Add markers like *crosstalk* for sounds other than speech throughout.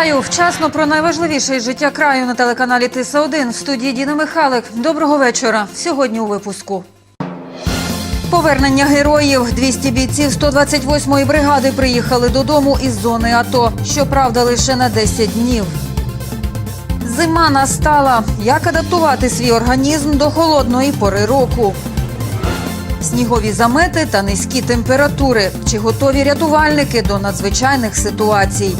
Вітаю вчасно про найважливіше із життя краю на телеканалі Тиса 1 в студії Діна Михайлик. Доброго вечора. Сьогодні у випуску. Повернення героїв 200 бійців 128-ї бригади приїхали додому із зони АТО. Щоправда, лише на 10 днів. Зима настала. Як адаптувати свій організм до холодної пори року? Снігові замети та низькі температури. Чи готові рятувальники до надзвичайних ситуацій?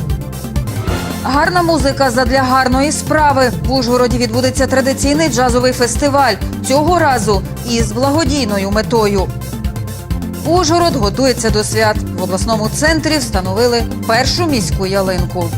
Гарна музика задля гарної справи. В Ужгороді відбудеться традиційний джазовий фестиваль. Цього разу із благодійною метою. Ужгород готується до свят. В обласному центрі встановили першу міську ялинку.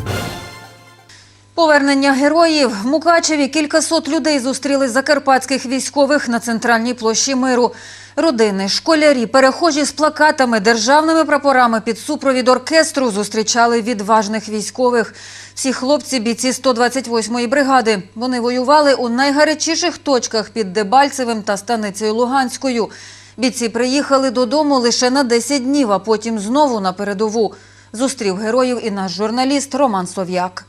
Повернення героїв в Мукачеві кількасот людей зустріли закарпатських військових на центральній площі миру. Родини, школярі, перехожі з плакатами, державними прапорами під супровід оркестру зустрічали відважних військових. Всі хлопці бійці 128-ї бригади. Вони воювали у найгарячіших точках під Дебальцевим та станицею Луганською. Бійці приїхали додому лише на 10 днів, а потім знову на передову. Зустрів героїв і наш журналіст Роман Сов'як.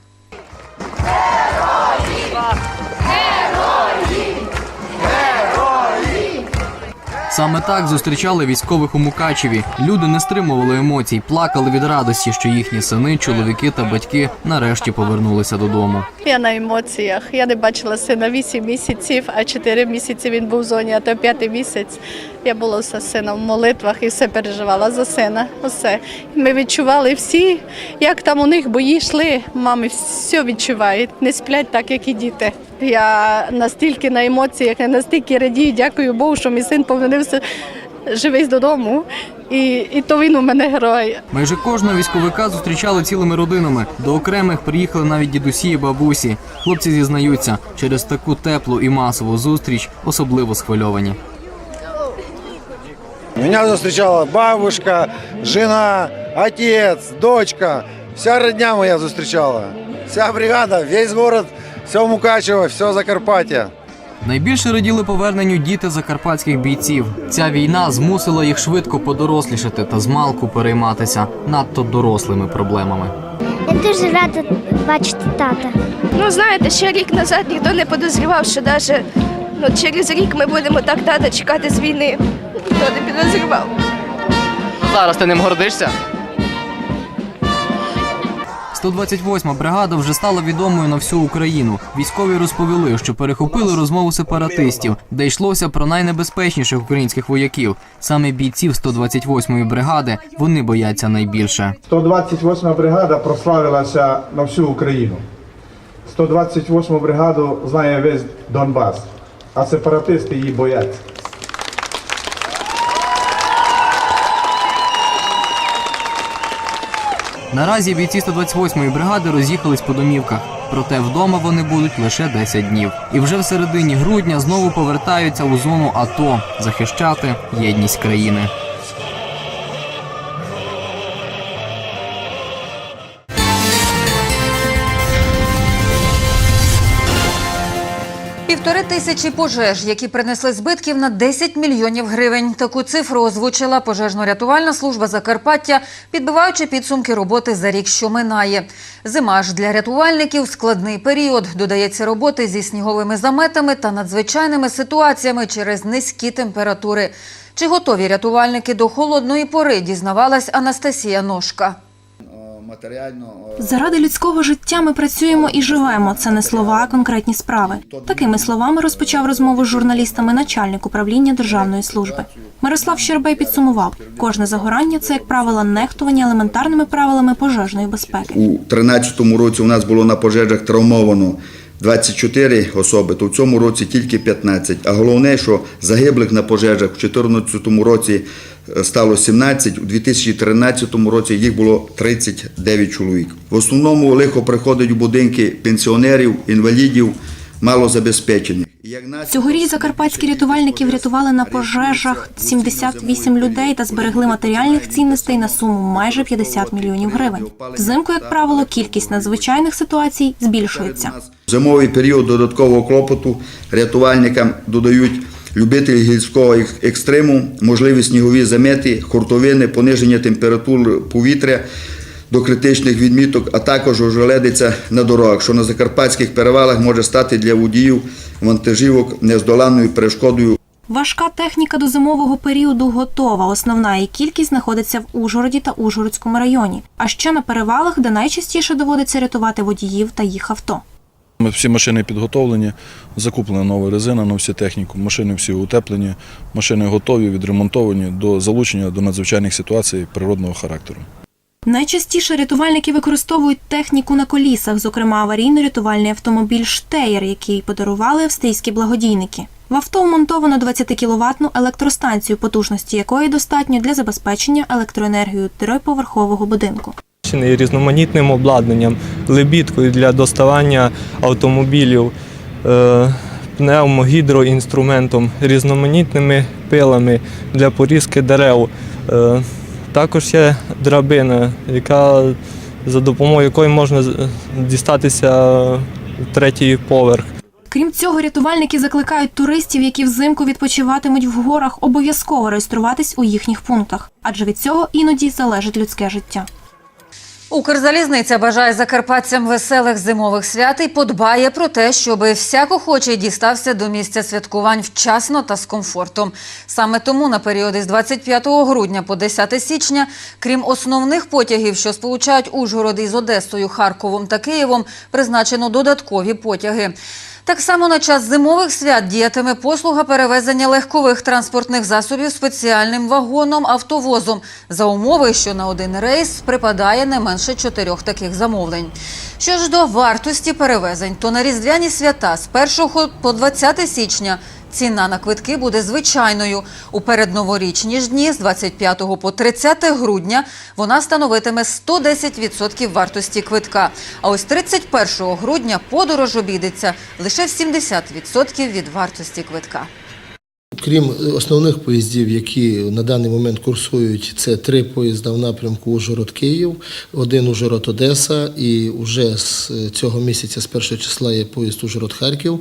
Саме так зустрічали військових у Мукачеві. Люди не стримували емоцій, плакали від радості, що їхні сини, чоловіки та батьки нарешті повернулися додому. Я на емоціях. Я не бачила сина 8 місяців, а 4 місяці він був в зоні, а то п'ятий місяць. Я була з сином в молитвах і все переживала за сина. Усе. Ми відчували всі, як там у них бої йшли. Мами все відчувають, не сплять так, як і діти. Я настільки на емоціях, я настільки радію, дякую Богу, що мій син повернувся живий додому. І, і то він у мене герой. Майже кожного військовика зустрічали цілими родинами. До окремих приїхали навіть дідусі і бабусі. Хлопці зізнаються, через таку теплу і масову зустріч особливо схвильовані. Меня зустрічала бабушка, жена, отец, дочка. Вся родня моя зустрічала. Вся бригада, весь город, все Мукачево, все Закарпаття. Найбільше раділи поверненню діти закарпатських бійців. Ця війна змусила їх швидко подорослішати та змалку перейматися надто дорослими проблемами. Я дуже рада бачити тата. Ну, знаєте, ще рік назад ніхто не подозрівав, що навіть ну, через рік ми будемо так тата чекати з війни. Ніхто не підозрівав. Зараз ти ним гордишся? 128 бригада вже стала відомою на всю Україну. Військові розповіли, що перехопили розмову сепаратистів, де йшлося про найнебезпечніших українських вояків. Саме бійців 128-ї бригади вони бояться найбільше. 128 бригада прославилася на всю Україну. 128 бригаду знає весь Донбас, а сепаратисти її бояться. Наразі бійці 128-ї бригади роз'їхались по домівках. Проте вдома вони будуть лише 10 днів. І вже в середині грудня знову повертаються у зону АТО захищати єдність країни. Півтори тисячі пожеж, які принесли збитків на 10 мільйонів гривень. Таку цифру озвучила пожежно-рятувальна служба Закарпаття, підбиваючи підсумки роботи за рік, що минає. Зима ж для рятувальників складний період. Додається роботи зі сніговими заметами та надзвичайними ситуаціями через низькі температури. Чи готові рятувальники до холодної пори? Дізнавалась Анастасія Ножка. Заради людського життя ми працюємо і живемо. Це не слова, а конкретні справи. Такими словами розпочав розмову з журналістами начальник управління державної служби. Мирослав Щербей підсумував: кожне загорання це, як правило, нехтування елементарними правилами пожежної безпеки. У 2013 році у нас було на пожежах травмовано 24 особи, то в цьому році тільки 15. А головне, що загиблих на пожежах в 2014 році е, стало 17, у 2013 році їх було 39 чоловік. В основному лихо приходить у будинки пенсіонерів, інвалідів, малозабезпечених. Цьогоріч закарпатські рятувальники врятували на пожежах 78 людей та зберегли матеріальних цінностей на суму майже 50 мільйонів гривень. Взимку, як правило, кількість надзвичайних ситуацій збільшується. В зимовий період додаткового клопоту рятувальникам додають любителі гірського ек- екстриму, можливі снігові замети, хуртовини, пониження температур повітря до критичних відміток, а також ожеледиця на дорогах, що на закарпатських перевалах може стати для водіїв вантажівок нездоланною перешкодою Важка техніка до зимового періоду готова. Основна її кількість знаходиться в Ужгороді та Ужгородському районі. А ще на перевалах, де найчастіше доводиться рятувати водіїв та їх авто. Всі машини підготовлені, закуплена нова резина на всю техніку, машини всі утеплені, машини готові, відремонтовані до залучення до надзвичайних ситуацій природного характеру. Найчастіше рятувальники використовують техніку на колісах, зокрема аварійно-рятувальний автомобіль Штеєр, який подарували австрійські благодійники. В авто вмонтовано 20 кіловатну електростанцію, потужності якої достатньо для забезпечення електроенергією триповерхового будинку. Оснащений різноманітним обладнанням, лебідкою для доставання автомобілів, е, пневмогідроінструментом, різноманітними пилами для порізки дерев. Е, Також є драбина, яка, за допомогою якої можна дістатися в третій поверх. Крім цього, рятувальники закликають туристів, які взимку відпочиватимуть в горах, обов'язково реєструватись у їхніх пунктах, адже від цього іноді залежить людське життя. Укрзалізниця бажає закарпатцям веселих зимових свят і подбає про те, щоб всяк охочий дістався до місця святкувань вчасно та з комфортом. Саме тому на періоди з 25 грудня по 10 січня, крім основних потягів, що сполучають Ужгород із Одесою, Харковом та Києвом, призначено додаткові потяги. Так само на час зимових свят діятиме послуга перевезення легкових транспортних засобів спеціальним вагоном-автовозом за умови, що на один рейс припадає не менше чотирьох таких замовлень. Що ж до вартості перевезень, то на різдвяні свята з 1 по 20 січня ціна на квитки буде звичайною. У передноворічні ж дні з 25 по 30 грудня вона становитиме 110% вартості квитка. А ось 31 грудня подорож обійдеться лише в 70% від вартості квитка. Крім основних поїздів, які на даний момент курсують, це три поїзда в напрямку Ужгород-Київ, один Ужгород-Одеса, і вже з цього місяця, з першого числа, є поїзд Ужгород-Харків.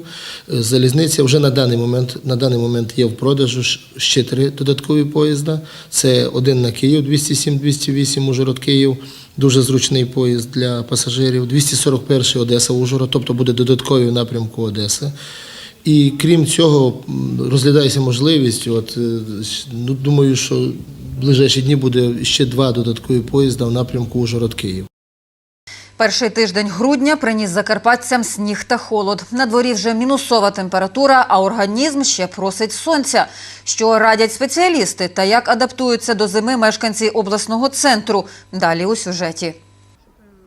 Залізниця вже на даний момент на даний момент є в продажу ще три додаткові поїзда. Це один на Київ, 207-208 Ужгород-Київ. Дуже зручний поїзд для пасажирів. 241 Одеса Ужгород, тобто буде додатковий в напрямку Одеси. І крім цього, розглядається можливість. От е, ну, думаю, що в ближайші дні буде ще два додаткові поїзда в напрямку Ужгород-Київ. Перший тиждень грудня приніс закарпатцям сніг та холод. На дворі вже мінусова температура, а організм ще просить сонця. Що радять спеціалісти та як адаптуються до зими мешканці обласного центру. Далі у сюжеті.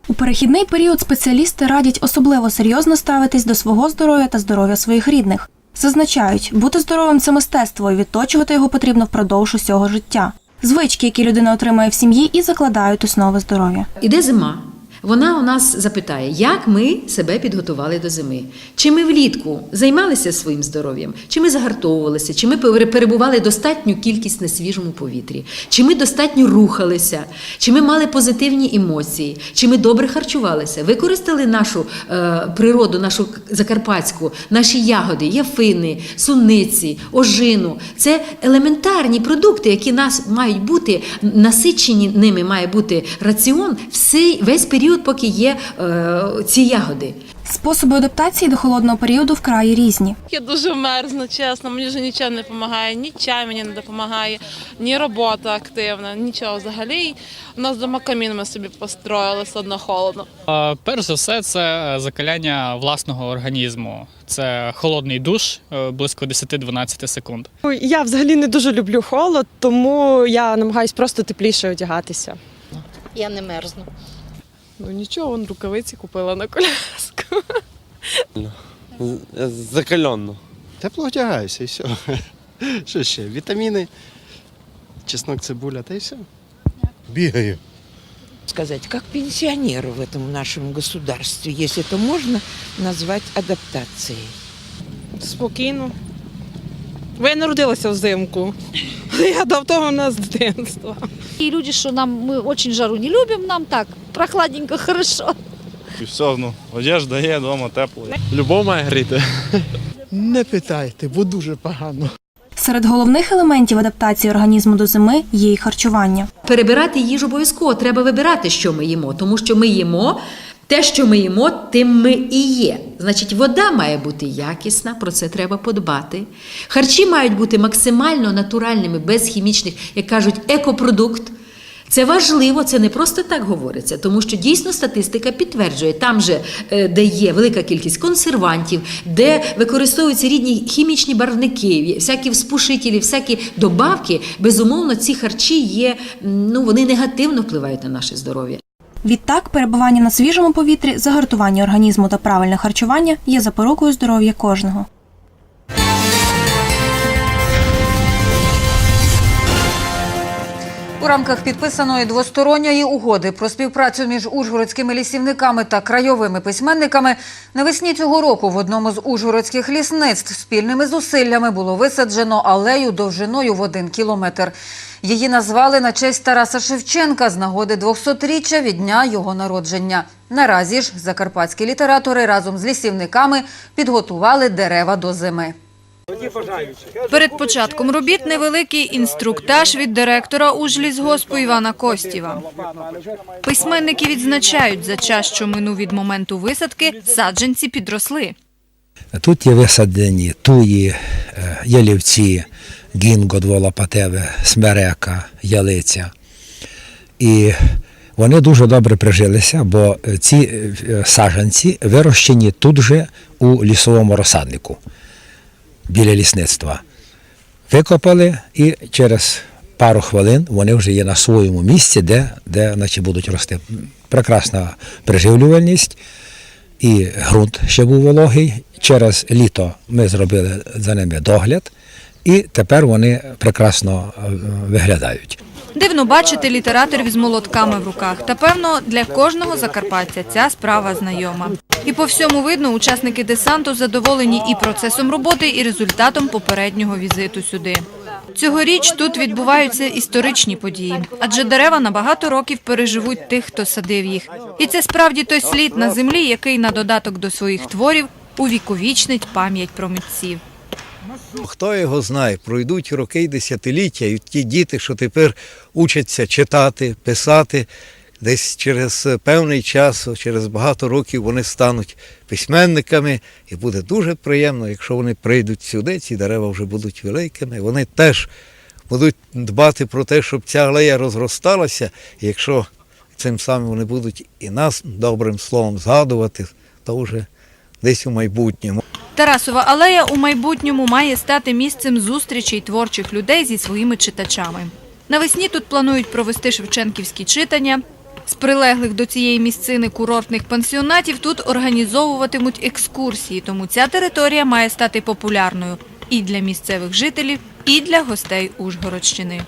У перехідний період спеціалісти радять особливо серйозно ставитись до свого здоров'я та здоров'я своїх рідних. Зазначають, бути здоровим це мистецтво, і відточувати його потрібно впродовж усього життя. Звички, які людина отримує в сім'ї, і закладають основи здоров'я. Іде зима. Вона у нас запитає, як ми себе підготували до зими. Чи ми влітку займалися своїм здоров'ям, чи ми загартовувалися, чи ми перебували достатню кількість на свіжому повітрі, чи ми достатньо рухалися, чи ми мали позитивні емоції, чи ми добре харчувалися, використали нашу е, природу, нашу закарпатську, наші ягоди, яфини, суниці, ожину. Це елементарні продукти, які нас мають бути насичені ними має бути раціон всей, весь період, поки є е, ці ягоди. Способи адаптації до холодного періоду вкрай різні. Я дуже мерзну, чесно. Мені вже нічого не допомагає, ні чай мені не допомагає, ні робота активна, нічого взагалі. У нас дома камін ми собі построїли, все одно холодно. Е, Перш за все, це закаляння власного організму. Це холодний душ е, близько 10-12 секунд. Я взагалі не дуже люблю холод, тому я намагаюсь просто тепліше одягатися. Я не мерзну. Ну нічого, вон рукавиці купила на коляску. Закальонно. Тепло одягаюся і все. *laughs* Що ще? Вітаміни, чеснок, цибуля та й все. Бігаю. Сказать, как пенсионеры в этом нашем государстве, если это можно назвать адаптацией. Спокійно. ви я народилася взимку. *laughs* Я до того нас з дитинства. И люди, что нам, мы очень жару не любим, нам так, прохладненько, хорошо. І все, ну, одежда є, вдома тепло. Любов має гріти. *laughs* Не питайте, бо дуже погано. Серед головних елементів адаптації організму до зими є й харчування. Перебирати їжу обов'язково треба вибирати, що ми їмо, тому що ми їмо. Те, що ми їмо, тим ми і є. Значить, вода має бути якісна, про це треба подбати. Харчі мають бути максимально натуральними, без хімічних, як кажуть, екопродукт. Це важливо, це не просто так говориться, тому що дійсно статистика підтверджує, там же, е, де є велика кількість консервантів, де використовуються рідні хімічні барвники, всякі вспушителі, всякі добавки, безумовно, ці харчі є, ну вони негативно впливають на наше здоров'я. Відтак, перебування на свіжому повітрі, загартування організму та правильне харчування є запорукою здоров'я кожного. У рамках підписаної двосторонньої угоди про співпрацю між ужгородськими лісівниками та краєвими письменниками навесні цього року в одному з ужгородських лісництв спільними зусиллями було висаджено алею довжиною в один кілометр. Її назвали на честь Тараса Шевченка з нагоди 200-річчя від дня його народження. Наразі ж закарпатські літератори разом з лісівниками підготували дерева до зими. Перед початком робіт невеликий інструктаж від директора Ужлісгоспу Івана Костєва. Письменники відзначають, за час, що минув від моменту висадки, саджанці підросли. Тут є висадені туї, е, ялівці, гінго, дволопатеве, смерека, ялиця. І вони дуже добре прижилися, бо ці е, саджанці вирощені тут же у лісовому розсаднику біля лісництва. Викопали і через пару хвилин вони вже є на своєму місці, де, де наче будуть рости. Прекрасна приживлювальність і ґрунт ще був вологий. Через літо ми зробили за ними догляд, і тепер вони прекрасно е, виглядають. Дивно бачити літераторів з молотками в руках. Та певно, для кожного закарпатця ця справа знайома. І по всьому видно, учасники десанту задоволені і процесом роботи, і результатом попереднього візиту сюди. Цьогоріч тут відбуваються історичні події, адже дерева на багато років переживуть тих, хто садив їх. І це справді той слід на землі, який на додаток до своїх творів увіковічнить пам'ять про митців. Хто його знає, пройдуть роки й десятиліття, і ті діти, що тепер учаться читати, писати, десь через певний час, через багато років вони стануть письменниками, і буде дуже приємно, якщо вони прийдуть сюди, ці дерева вже будуть великими, вони теж будуть дбати про те, щоб ця алея розросталася, і якщо цим самим вони будуть і нас добрим словом згадувати, то вже десь у майбутньому. Тарасова алея у майбутньому має стати місцем зустрічей творчих людей зі своїми читачами. Навесні тут планують провести шевченківські читання. З прилеглих до цієї місцини курортних пансіонатів тут організовуватимуть екскурсії, тому ця територія має стати популярною і для місцевих жителів, і для гостей Ужгородщини.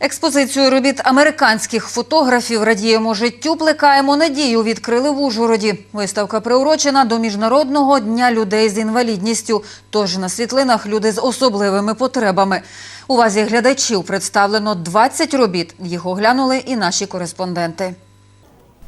Експозицію робіт американських фотографів «Радіємо життю, плекаємо надію» відкрили в Ужгороді. Виставка приурочена до Міжнародного дня людей з інвалідністю. Тож на світлинах люди з особливими потребами. Увазі глядачів представлено 20 робіт. Їх оглянули і наші кореспонденти.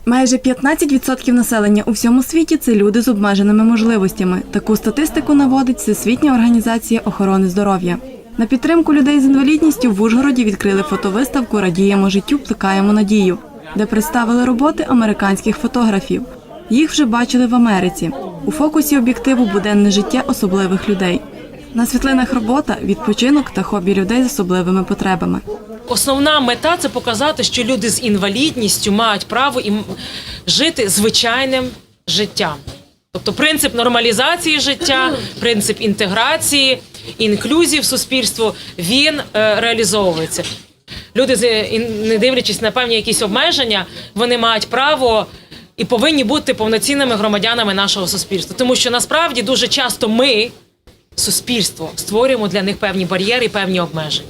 Майже 15% населення у всьому світі це люди з обмеженими можливостями. Таку статистику наводить Всесвітня організація охорони здоров'я. На підтримку людей з інвалідністю в Ужгороді відкрили фотовиставку Радіємо життю, плекаємо надію, де представили роботи американських фотографів. Їх вже бачили в Америці. У фокусі об'єктиву буденне життя особливих людей. На світлинах робота, відпочинок та хобі людей з особливими потребами. Основна мета це показати, що люди з інвалідністю мають право і жити звичайним життям. Тобто принцип нормалізації життя, принцип інтеграції, інклюзії в суспільство він е, реалізовується. Люди, з- не дивлячись на певні якісь обмеження, вони мають право і повинні бути повноцінними громадянами нашого суспільства. Тому що насправді дуже часто ми, суспільство, створюємо для них певні бар'єри і певні обмеження.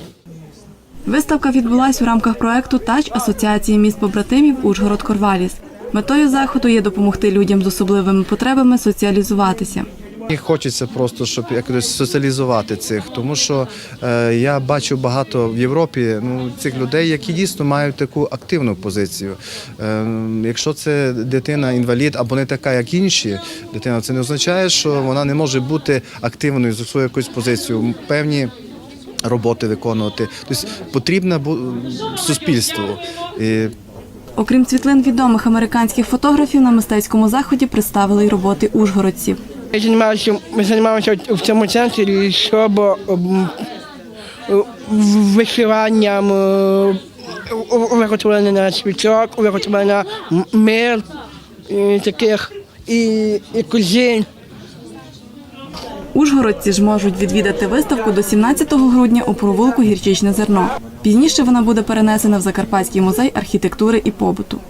Виставка відбулась у рамках проекту Тач Асоціації міст побратимів Ужгород Корваліс. Метою заходу є допомогти людям з особливими потребами соціалізуватися. І хочеться просто, щоб якось соціалізувати цих, тому що е, я бачу багато в Європі ну, цих людей, які дійсно мають таку активну позицію. Е, якщо це дитина інвалід або не така, як інші дитина, це не означає, що вона не може бути активною за свою якусь позицію. Певні роботи виконувати. Тобто потрібно бу- суспільству. І Окрім світлин відомих американських фотографів, на мистецькому заході представили й роботи ужгородців. Ми займалися, ми займалися в цьому центрі, щоб е, вишиванням, е, виготовлення свічок, виготовлення мир, і таких і, і кузин. Ужгородці ж можуть відвідати виставку до 17 грудня у провулку Гірчичне зерно. Пізніше вона буде перенесена в Закарпатський музей архітектури і побуту.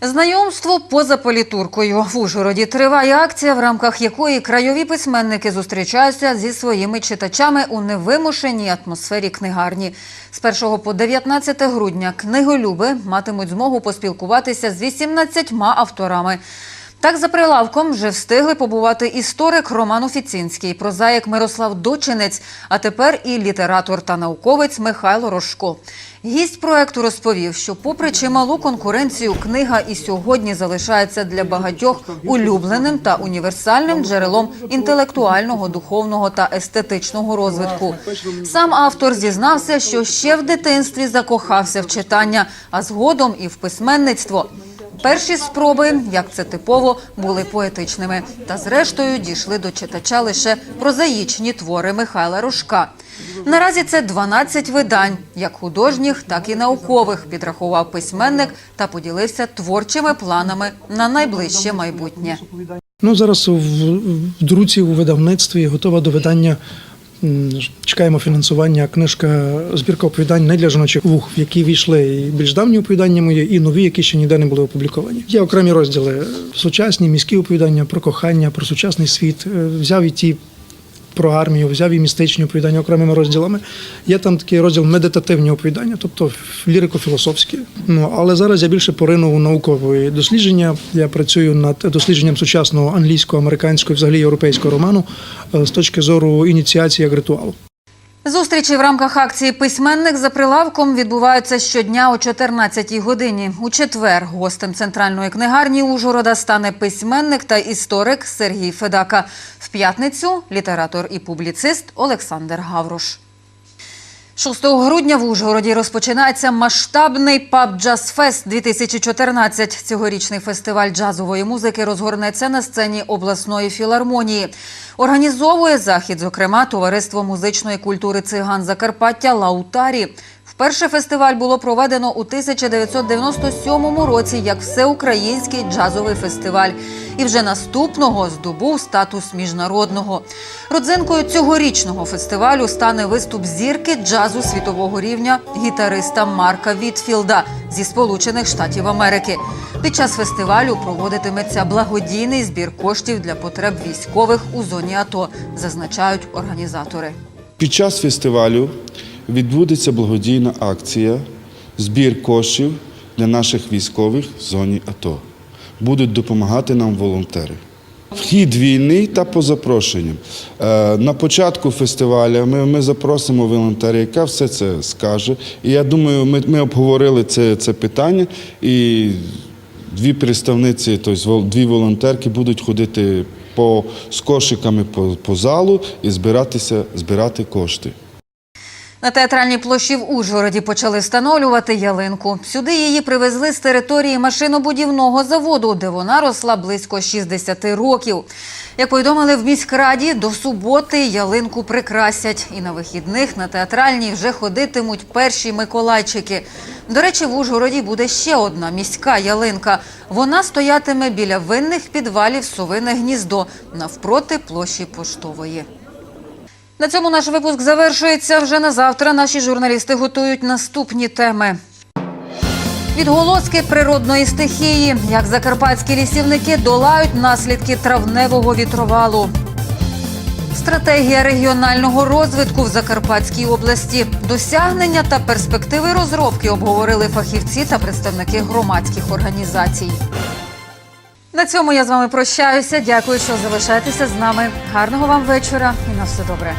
Знайомство поза політуркою. В Ужгороді триває акція, в рамках якої крайові письменники зустрічаються зі своїми читачами у невимушеній атмосфері книгарні. З 1 по 19 грудня книголюби матимуть змогу поспілкуватися з 18 авторами. Так за прилавком вже встигли побувати історик Роман Офіцинський, прозаїк Мирослав Дочинець, а тепер і літератор та науковець Михайло Рожко. Гість проекту розповів, що, попри чималу конкуренцію, книга і сьогодні залишається для багатьох улюбленим та універсальним джерелом інтелектуального, духовного та естетичного розвитку. Сам автор зізнався, що ще в дитинстві закохався в читання, а згодом і в письменництво. Перші спроби, як це типово, були поетичними. Та зрештою дійшли до читача лише прозаїчні твори Михайла Рушка. Наразі це 12 видань, як художніх, так і наукових, підрахував письменник та поділився творчими планами на найближче майбутнє. Ну, зараз в, друці у видавництві готова до видання. Чекаємо фінансування. Книжка збірка оповідань не для жіночих вух, в які війшли і більш давні оповідання мої, і нові, які ще ніде не були опубліковані. Є окремі розділи сучасні, міські оповідання про кохання, про сучасний світ. Е, Взяв і ті про армію, взяв і містичні оповідання окремими розділами. Є там такий розділ медитативні оповідання, тобто лірико-філософські. Ну але зараз я більше поринув у наукові дослідження. Я працюю над дослідженням сучасного англійського, американського, взагалі європейського роману е, з точки зору ініціації як ритуалу. Зустрічі в рамках акції Письменник за прилавком відбуваються щодня о 14-й годині. У четвер гостем центральної книгарні Ужгорода стане письменник та історик Сергій Федака. В п'ятницю літератор і публіцист Олександр Гаврош. 6 грудня в Ужгороді розпочинається масштабний паб Джаз Фест 2014. Цьогорічний фестиваль джазової музики розгорнеться на сцені обласної філармонії. Організовує захід, зокрема, товариство музичної культури циган Закарпаття Лаутарі. Вперше фестиваль було проведено у 1997 році як всеукраїнський джазовий фестиваль. І вже наступного здобув статус міжнародного. Родзинкою цьогорічного фестивалю стане виступ зірки джазу світового рівня гітариста Марка Вітфілда зі Сполучених Штатів Америки. Під час фестивалю проводитиметься благодійний збір коштів для потреб військових у зоні АТО, зазначають організатори. Під час фестивалю відбудеться благодійна акція збір коштів для наших військових в зоні АТО. Будуть допомагати нам волонтери. Вхід війни та по запрошенням. Е, На початку фестивалю ми, ми запросимо волонтера, яка все це скаже. І я думаю, ми, ми обговорили це, це питання, і дві представниці, тобто дві волонтерки будуть ходити по, з кошиками по, по залу і збиратися, збирати кошти. На театральній площі в Ужгороді почали встановлювати ялинку. Сюди її привезли з території машинобудівного заводу, де вона росла близько 60 років. Як повідомили в міськраді, до суботи ялинку прикрасять. І на вихідних на театральній вже ходитимуть перші миколайчики. До речі, в Ужгороді буде ще одна міська ялинка. Вона стоятиме біля винних підвалів Совине гніздо навпроти площі поштової. На цьому наш випуск завершується. Вже на завтра наші журналісти готують наступні теми. Відголоски природної стихії, як закарпатські лісівники долають наслідки травневого вітровалу. Стратегія регіонального розвитку в Закарпатській області. Досягнення та перспективи розробки обговорили фахівці та представники громадських організацій. На цьому я з вами прощаюся. Дякую, що залишаєтеся з нами. Гарного вам вечора і на все добре.